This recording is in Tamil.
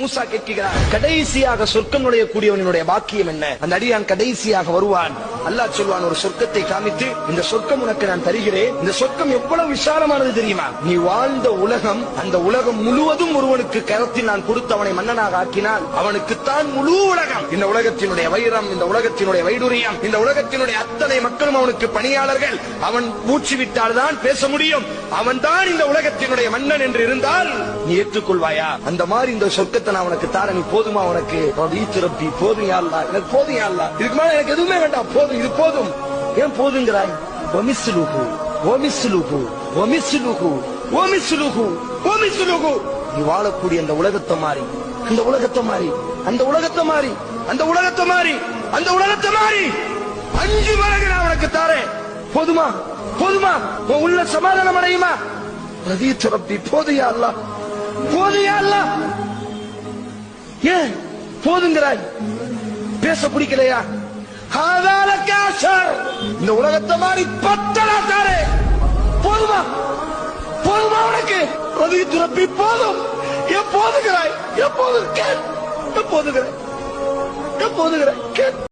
மூசா கேட்கிறார் கடைசியாக சொர்க்கம் நுழையக்கூடியவனுடைய பாக்கியம் என்ன? அந்த அடியான் கடைசியாக வருவான். அல்லாஹ் சொல்வான் ஒரு சொர்க்கத்தை காமித்து இந்த சொர்க்கம் உனக்கு நான் தருகிறேன். இந்த சொர்க்கம் எவ்வளவு விசாலமானது தெரியுமா? நீ வாழ்ந்த உலகம் அந்த உலகம் முழுவதும் ஒருவனுக்கு கரத்தில் நான் கொடுத்து அவனை மன்னனாக ஆக்கினால் அவனுக்குத்தான் முழு உலகம். இந்த உலகத்தினுடைய வைரம் இந்த உலகத்தினுடைய வைடுரியம் இந்த உலகத்தினுடைய அத்தனை மக்களும் அவனுக்கு பணியாளர்கள். அவன் மூச்சு விட்டால் தான் பேச முடியும். அவன் தான் இந்த உலகத்தினுடைய மன்னன் என்று இருந்தால் நீ ஏற்றுக்கொள்வாயா? அந்த மாதிரி இந்த சொர்க்கத்தை நான் உனக்கு தார நீ போதுமா உனக்கு? ரப்பி. போதும் யா எனக்கு போதும் யா இதுக்கு மேல எனக்கு எதுவுமே வேண்டாம். போதும். இது போதும். ஏன் போதுங்கிறாய்? ஒமிசுலுகு ஒமிசுலுகு ஒமிசுலுகு ஒமிசுலுகு ஒமிசுலுகு நீ வாழக்கூடிய அந்த உலகத்தை மாறி. அந்த உலகத்தை மாறி. அந்த உலகத்தை மாறி. அந்த உலகத்தை மாறி. அந்த உலகத்தை மாறி. அஞ்சு மடங்கு நான் உனக்கு தாரேன். போதுமா? போதுமா? உன் உள்ள சமாதானம் அடையுமா? ரதீத்து சுரப்பி போதையா அல்ல போதையா அல்ல போதுங்கிறாய். பேச பிடிக்கலையா? இந்த உலகத்தை மாதிரி பத்தலா தாரே போதுமா? போதுமா உனக்கு? ரதீத்து துரப்பி போதும். எப்போதுகிறாய் எப்போது எப்போதுகிறாய் எப்போதுகிறாய் கேட்